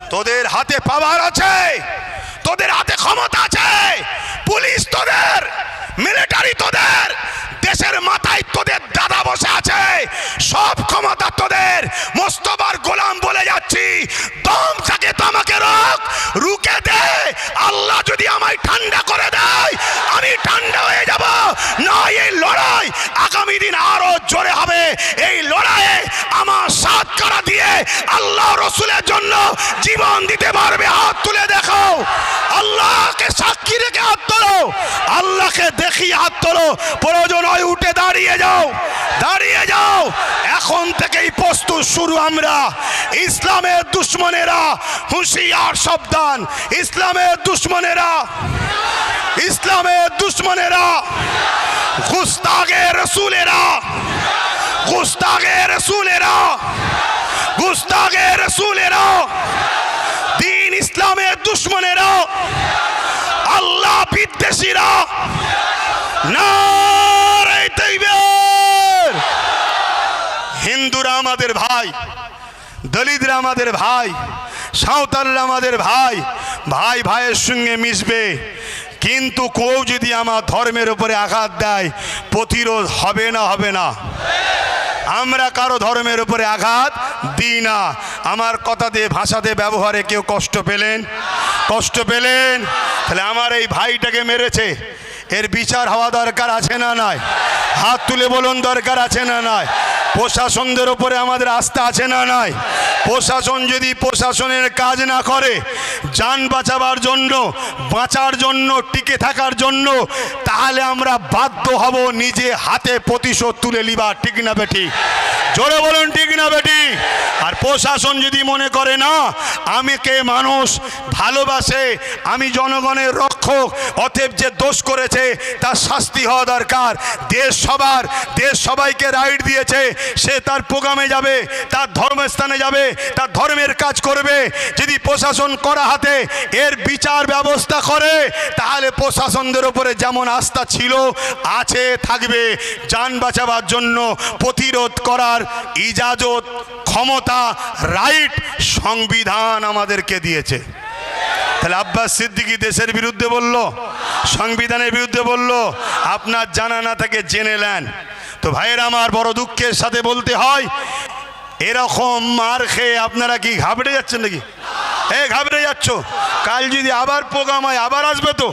তোদের হাতে পাওয়ার আছে। তোদের হাতে ক্ষমতা আছে। পুলিশ তোদের মিলিটারি তোদের, দেশের মাথায় তোদের দাদা বসে আছে। সব ক্ষমতা তোদের। মোস্তবার গোলাম বলে যাচ্ছি। দম থাকে তো আমাকে রোক রুকে দে। আল্লাহ যদি আমায় ঠান্ডা করে দেয়, আমি ঠান্ডা হয়ে যাব। না, এই লড়াই আগামী দিন আরও জোরে হবে। এই লড়াইয়ে আমার সাত করা দিয়ে আল্লাহ রসুলের জন্য জীবন দিতে পারবে, হাত তুলে দেখো আল্লাহকে সাক্ষী রেখে হাত তোলো। আল্লাহকে দেখি হাত তোলো। প্রয়োজন হয় উঠে দাঁড়িয়ে যাও। দাঁড়িয়ে যাও। এখন থেকেই প্রস্তুত, শুরু আমরা। ইসলামের দুশ্মনেরা হুঁশিয়ার সাবধান। ইসলামের দুশ্মনেরা। ইসলামের দুশ্মনেরা। গুস্তাগে রসুলেরা। গুস্তাগে রসুলেরা গুস্তাগে রসুলেরা, দিন ইসলামের দুশ্মনেরা, আল্লাহ বিদ্বেষীরা তাকবীর হিন্দুরা আমাদের ভাই, দলিতরা আমাদের ভাই, সাঁওতালরা আমাদের ভাই ভাই ভাইয়ের সঙ্গে মিশবে। কিন্তু কেউ যদি আমার ধর্মের উপরে আঘাত দেয়, প্রতিরোধ হবে না হবে না। আমরা কারও ধর্মের উপরে আঘাত দিই না। আমার কথা কথাতে ভাষাতে ব্যবহারে কেউ কষ্ট পেলেন? কষ্ট পেলেন? তাহলে আমার এই ভাইটাকে মেরেছে। এর বিচার হওয়া দরকার আছে না নয় হাত তুলে বলুন, দরকার আছে না নয় প্রশাসনদের উপরে আমাদের আস্থা আছে না নয় প্রশাসন যদি প্রশাসনের কাজ না করে, যান বাঁচাবার জন্য, বাঁচার জন্য, টিকে থাকার জন্য, তাহলে আমরা বাধ্য হব নিজে হাতে প্রতিশোধ তুলে লিবা ঠিক না বেটি জোরে বলুন, ঠিক না বেটি আর প্রশাসন যদি মনে করে, না আমাকে মানুষ, ভালোবাসে, আমি জনগণের রক্ষক, অতএব যে দোষ করেছে, তার শাস্তি হওয়া দরকার। দেশ সবার, দেশ সবাইকে রাইট দিয়েছে সে তার প্রোগ্রামে যাবে, তার ধর্মস্থানে যাবে, তার ধর্মের কাজ করবে। যদি প্রশাসন করা হাতে এর বিচার ব্যবস্থা করে, তাহলে প্রশাসনদের উপরে যেমন আস্থা ছিল, আছে, থাকবে। যান বাঁচাবার জন্য প্রতিরোধ করার ইজাজত, ক্ষমতা রাইট সংবিধান আমাদেরকে দিয়েছে। তাহলে আব্বাস সিদ্দিকি দেশের বিরুদ্ধে বলল, সংবিধানের বিরুদ্ধে বলল, আপনার জানা না থাকে জেনে নেন। তো ভাইয়েরা আমার বড় দুঃখের সাথে বলতে হয়, এরকম মার খেয়ে আপনারা কি ঘাবড়ে যাচ্ছেন নাকি? এ, ঘাবড়ে যাচ্ছ। কাল যদি আবার প্রোগ্রাম হয় আবার আসবে তো?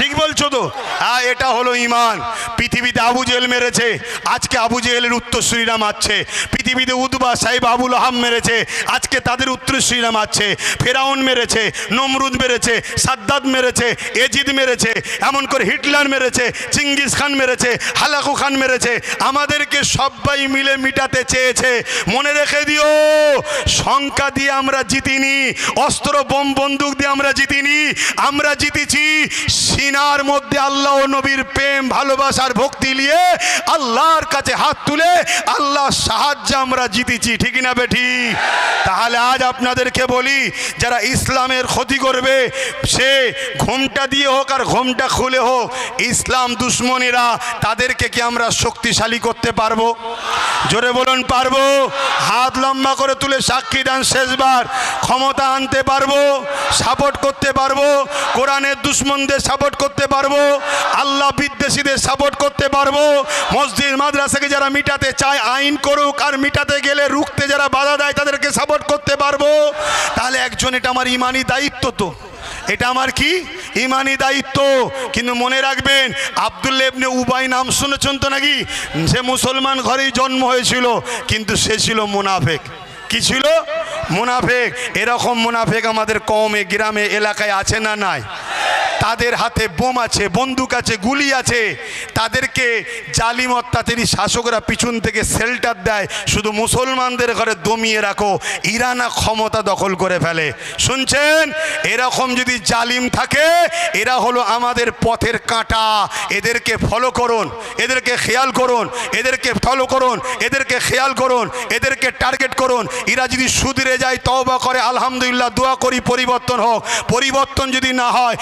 ঠিক বলছো তো? হ্যাঁ এটা হলো ইমান পৃথিবীতে আবু জেল মেরেছে, আজকে আবু জেলের উত্তরসূরিরা আছে পৃথিবীতে উদ্বা সাহেব আবুল আহাম মেরেছে, আজকে তাদের উত্তরসূরিরা আছে ফেরাউন মেরেছে, নমরুদ মেরেছে, সাদ্দাদ মেরেছে, এজিদ মেরেছে, এমন করে হিটলার মেরেছে চিঙ্গিস খান মেরেছে, হালাকু খান মেরেছে। আমাদেরকে সবাই মিলে মিটাতে চেয়েছে। মনে রেখে দিও সংখ্যা দিয়ে আমরা জিতিনি, অস্ত্র, বোম, বন্দুক দিয়ে আমরা জিতিনি, আমরা জিতেছি। সিনার মধ্যে আল্লাহ ও নবীর প্রেম, ভালোবাসার ভক্তি নিয়ে আল্লাহর কাছে হাত তুলে আল্লাহ সাহায্য আমরা জিতেছি। ঠিক না বেঠি? তাহলে আজ আপনাদেরকে বলি, যারা ইসলামের ক্ষতি করবে, সে ঘুমটা দিয়ে হোক আর ঘুমটা খুলে হোক, ইসলাম দুশ্মনেরা তাদেরকে কি আমরা শক্তিশালী করতে পারব? জোরে বলুন, পারব। হাত লম্বা করে তুলে সাক্ষী দেন শেষবার। ক্ষমতা আনতে পারব সাপোর্ট করতে পারব, কোরআনের দুশ্মনদের সাপোর্ট করতে পারব, আল্লাহ বিদ্বেষীদের সাপোর্ট করতে পারব, মসজিদ, মাদ্রাসাকে যারা মিটাতে চায়, আইন করুক আর মিটাতে গেলে রুখতে যারা বাধা দেয়, তাদেরকে সাপোর্ট করতে পারব। তাহলে একজন এটা আমার ইমানি দায়িত্ব তো। এটা আমার কি? ইমানি দায়িত্ব। কিন্তু মনে রাখবেন আবদুল্লা ইবনে উবাই নাম শুনেছেন তো নাকি? সে মুসলমান ঘরেই জন্ম হয়েছিল, কিন্তু সে ছিল মুনাফেক। কি ছিল? মুনাফেক। এরকম মুনাফেক আমাদের কমে গ্রামে, এলাকায় আছে না নাই? তাদের হাতে বোম আছে, বন্দুক আছে, গুলি আছে। তাদেরকে জালিম অত্যাচারী শাসকরা পিছন থেকে শেল্টার দেয়। শুধু মুসলমানদের ঘরে দমিয়ে রাখো, ইরানা ক্ষমতা দখল করে ফেলে। শুনছেন? এরকম যদি জালিম থাকে, এরা হলো আমাদের পথের কাঁটা। এদেরকে ফলো করুন, এদেরকে খেয়াল করুন, এদেরকে ফলো করুন, এদেরকে খেয়াল করুন, এদেরকে টার্গেট করুন। এরা যদি সুদরে যায়, তওবা করে, আলহামদুলিল্লাহ, দোয়া করি, পরিবর্তন হোক। পরিবর্তন যদি না হয়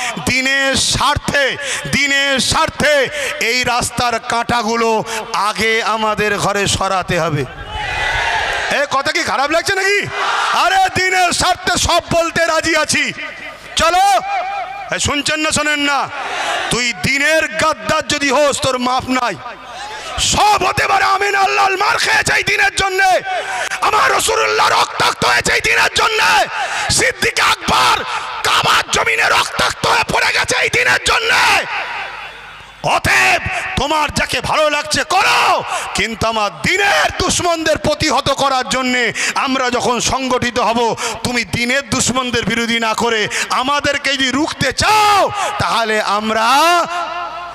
দিনের স্বার্থে দিনের স্বার্থে এই রাস্তার কাঁটাগুলো আগে আমাদের ঘরে সরাতে হবে। এ, কথা কি খারাপ লাগছে নাকি? আরে, দিনের স্বার্থে সব বলতে রাজি আছি। চলো শুনছেন না শোনেন না? তুই দিনের গাদ্দার যদি হোস, তোর মাপ নাই। সব হতে পারে। আমিন আল্লাহ মার খেয়েছে এই দিনের জন্য। আমার রসুল্লাহ রক্তাক্ত হয়েছে এই দিনের জন্য। সিদ্দিক আকবর কাবার জমিনে রক্তাক্ত হয়ে পড়ে গেছে এই দিনের জন্য। অতএব তোমার যাকে ভালো লাগছে করো, কিন্তু আমার দিনের দুশ্মনদের প্রতিহত করার জন্য আমরা যখন সংগঠিত হব, তুমি দিনের দুশ্মনদের বিরোধী না করে আমাদেরকে যদি রুখতে চাও, তাহলে আমরা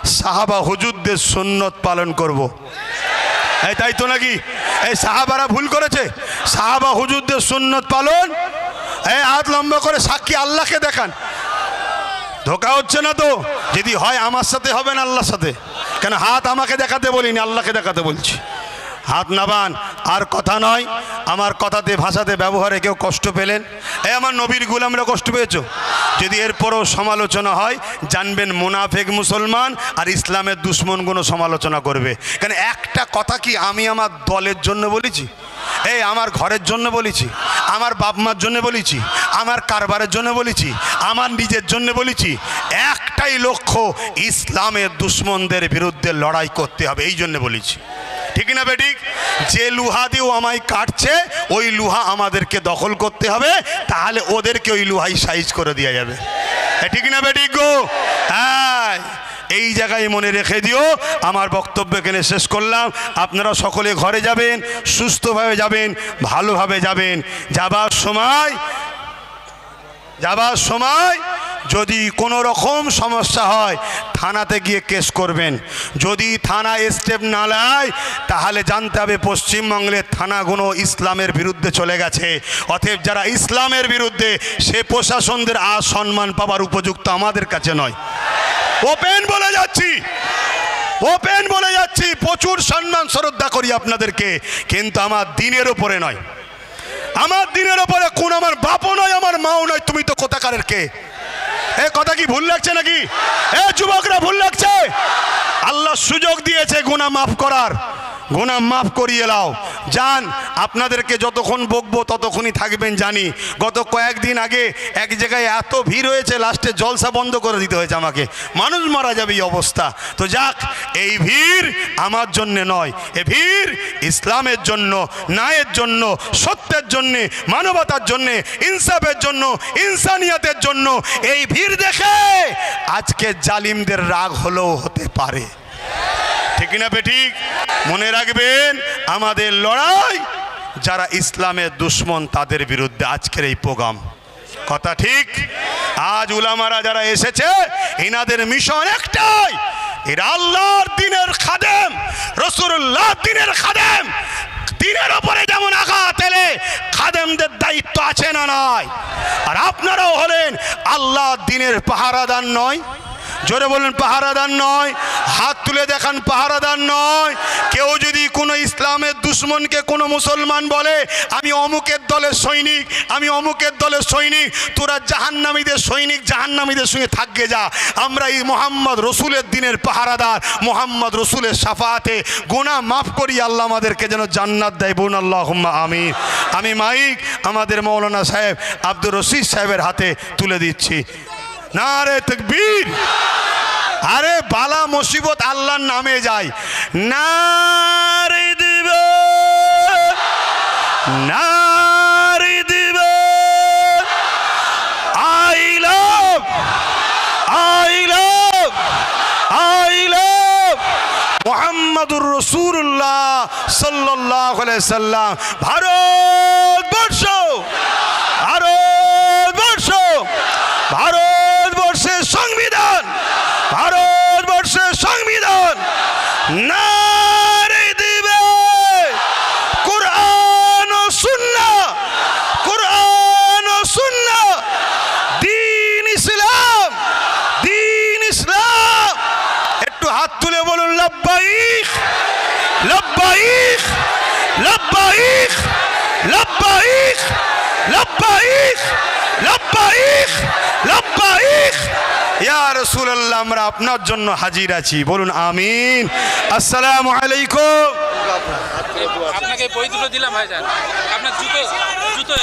সাহাবা হুজুরদের সুন্নত পালন করব। এই তাই তো নাকি? এই সাহাবারা ভুল করেছে। সাহাবা হুজুরদের সুন্নত পালন, এই হাত লম্বা করে সাক্ষী আল্লাহকে দেখান। ধোকা হচ্ছে না তো? যদি হয় আমার সাথে, হবে না আল্লাহর সাথে। কেন হাত আমাকে দেখাতে বলিনি? আল্লাহকে দেখাতে বলছি। হাত নাবান, আর কথা নয়, আমার কথাতে, ভাষাতে, ব্যবহারে কেউ কষ্ট পেলেন? এ আমার নবীর গুলামরা কষ্ট পেয়েছ? যদি এরপরও সমালোচনা হয়, জানবেন মুনাফেক মুসলমান আর ইসলামের দুশ্মনগুলো সমালোচনা করবে। কেন একটা কথা কি আমি আমার দলের জন্য বলেছি? এই আমার ঘরের জন্য বলেছি, আমার বাপ মার জন্য বলেছি, আমার কারবারের জন্য বলেছি, আমার নিজের জন্য বলেছি, একটাই লক্ষ্য, ইসলামের দুশ্মনদের বিরুদ্ধে লড়াই করতে হবে, এই জন্য বলেছি। ঠিক না বেঠিক? যে লুহা দিয়েও আমায় কাটছে, ওই লুহা আমাদেরকে দখল করতে হবে, তাহলে ওদেরকে ওই লুহাই সাইজ করে দেওয়া যাবে। এ ঠিক না বেঠিক গো? হ্যাঁ এই জায়গায় মনে রেখে দিও, আমার বক্তব্য এখানে শেষ করলাম। আপনারা সকলে ঘরে যাবেন, সুস্থভাবে যাবেন, ভালোভাবে যাবেন। যাবার সময় যাবার সময় যদি কোনো রকম সমস্যা হয়, থানাতে গিয়ে কেস করবেন। যদি থানা স্টেপ না নেয়, তাহলে জানতে হবে পশ্চিমবঙ্গের থানাগুলো ইসলামের বিরুদ্ধে চলে গেছে। অতএব যারা ইসলামের বিরুদ্ধে, সে প্রশাসনদের আর সম্মান পাবার উপযুক্ত আমাদের কাছে নয়। ওপেন বলে যাচ্ছি। ওপেন বলে যাচ্ছি। প্রচুর সম্মান শ্রদ্ধা করি আপনাদেরকে। কিন্তু আমার দিনের ওপরে নয়। আমার দিনের ওপরে কোন আমার বাপও নয়, আমার মাও নয়। তুমি তো কোথাকারের কে? এ কথা কি ভুল লাগছে নাকি? এ যুবকরা, ভুল লাগছে? আল্লাহ সুযোগ দিয়েছে গুনা মাফ করার। গুনাহ মাফ করিয়ে লাও। যান আপনাদেরকে যতক্ষণ বকবো ততক্ষণই থাকবেন জানি। গত কয়েকদিন আগে এক জায়গায় এত ভিড় হয়েছে, লাস্টে জলসা বন্ধ করে দিতে হয়েছে আমাকে। মানুষ মারা যাবে এই অবস্থা। তো যাক, এই ভিড় আমার জন্যে নয়, এ ভিড় ইসলামের জন্য, ন্যায়ের জন্য, সত্যের জন্যে, মানবতার জন্যে, ইনসাফের জন্য, ইনসানিয়াতের জন্য, এই ভিড় দেখে আজকে জালিমদের রাগ হলেও হতে পারে। ঠিক না বেঠিক মনে রাখবেন, আমাদের লড়াই, যারা ইসলামের দুশ্মন, তাদের বিরুদ্ধে আজকের এই প্রোগ্রাম। কথা ঠিক? আজ উলামারা যারা এসেছে, এনাদের মিশন একটাই, এরা আল্লাহর দিনের খাদেম রসুল্লাহ দিনের খাদেম। দিনের ওপরে যেমন আঘাত এলে, খাদেমদের দায়িত্ব আছে না নয় আর আপনারাও হলেন আল্লাহ দিনের পাহারাদার নয়? জোরে বলেন, পাহারাদার নয়, হাত তুলে দেখান, পাহারাদার নয়। কেউ যদি কোনো ইসলামের দুশ্মনকে কোনো মুসলমান বলে, আমি অমুকের দলের সৈনিক, আমি অমুকের দলের সৈনিক, তোরা জাহান্নামীদের সৈনিক, জাহান্নামীদের সঙ্গে থাকবে যা। আমরা এই মোহাম্মদ রসুলের দিনের পাহারাদার, মোহাম্মদ রসুলের সাফাতে গোনা মাফ করি, আল্লাহ আমাদেরকে যেন জান্নাত দেয়। বোন আল্লাহ আমি আমি মাইক আমাদের মৌলানা সাহেব আব্দুর রশিদ সাহেবের হাতে তুলে দিচ্ছি। না রে তকবীর। আরে বালা মুসিবত আল্লাহর নামে যায়। না রে দিবে। না রে দিবে। I love. I love. I love. মোহাম্মদুর রসুল্লাহ সাল্লাহ সাল্লাম। ভারতবর্ষ ভারতবর্ষ ভারতবর্ষের সংবিধান ভারতবর্ষের সংবিধান নারে দিবে কোরআন ও সুন্না কোরআন ও সুন্না দিন ইসলাম দিন ইসলাম একটু হাত তুলে বলুন লব্বাইক লব্বাইক লব্বাইক লব্বাইক লব্বাইক লব্বাইক লব্বাইক রসুল্লাহ আমরা আপনার জন্য হাজির আছি। বলুন আমিন। আসসালামু আলাইকুম। আপনাকে দিলাম, ভাইজান। আপনার জুতো জুতো।